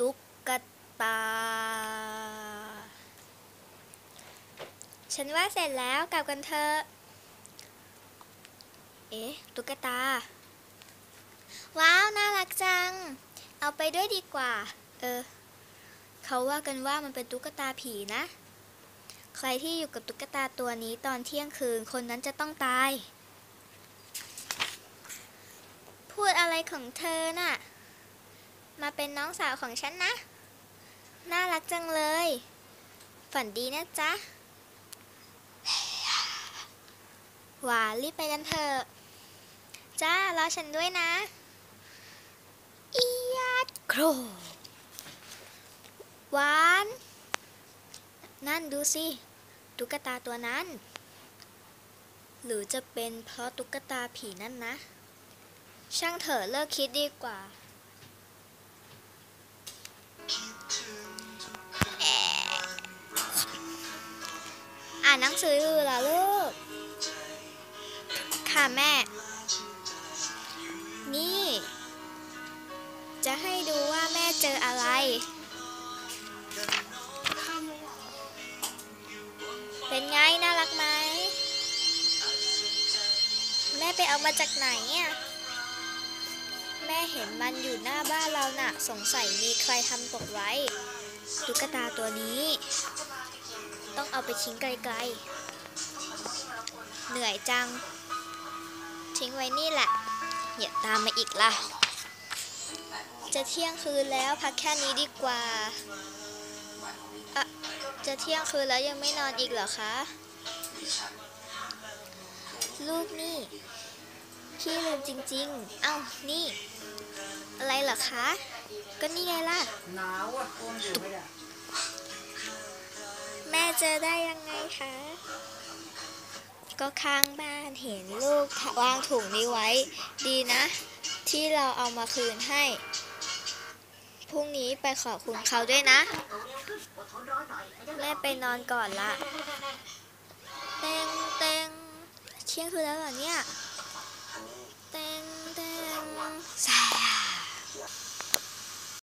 ตุ๊กตา ฉันว่าเสร็จแล้วกลับกันเถอะ เอ๊ะ ตุ๊กตา ว้าว น่ารักจัง เอาไปด้วยดีกว่า เออ เขาว่ากันว่ามันเป็นตุ๊กตาผีนะ ใครที่อยู่กับตุ๊กตาตัวนี้ตอนเที่ยงคืนคนนั้นจะต้องตาย พูดอะไรของเธอน่ะ มาเป็นน้องสาวของฉันนะ น่ารักจังเลย ฝันดีนะจ๊ะหวานรีบไปกันเถอะ จ้ารอฉันด้วยนะอียาดโครหวาน นั่นดูสิ ตุ๊กตาตัวนั้น หรือจะเป็นเพราะตุ๊กตาผีนั่นนะ ช่างเถอะเลิกคิดดีกว่าานหนังสืออยู่เหรอลูก ค่ะแม่ นี่ จะให้ดูว่าแม่เจออะไร เป็นไง น่ารักไหม แม่ไปเอามาจากไหนอะแม่เห็นมันอยู่หน้าบ้านเราน่ะ สงสัยมีใครทำตกไว้ ตุ๊กตาตัวนี้ เอาไปทิ้งไกลๆ เหนื่อยจัง ทิ้งไว้นี่แหละอย่าตามมาอีกล่ะ จะเที่ยงคืนแล้วพักแค่นี้ดีกว่าอะจะเที่ยงคืนแล้วยังไม่นอนอีกเหรอคะ ลูกนี่พี่ลืมจริง ๆ เอ้า นี่ อะไรเหรอคะ ก็นี่ไงล่ะหนาวอะ เจอได้ยังไงคะ ก็ข้างบ้านเห็นลูกวางถุงนี้ไว้ ดีนะ ที่เราเอามาคืนให้ พรุ่งนี้ไปขอบคุณเขาด้วยนะ แม่ไปนอนก่อนละเต็งเต็งเที่ยงคืนแล้วเหรอเนี่ย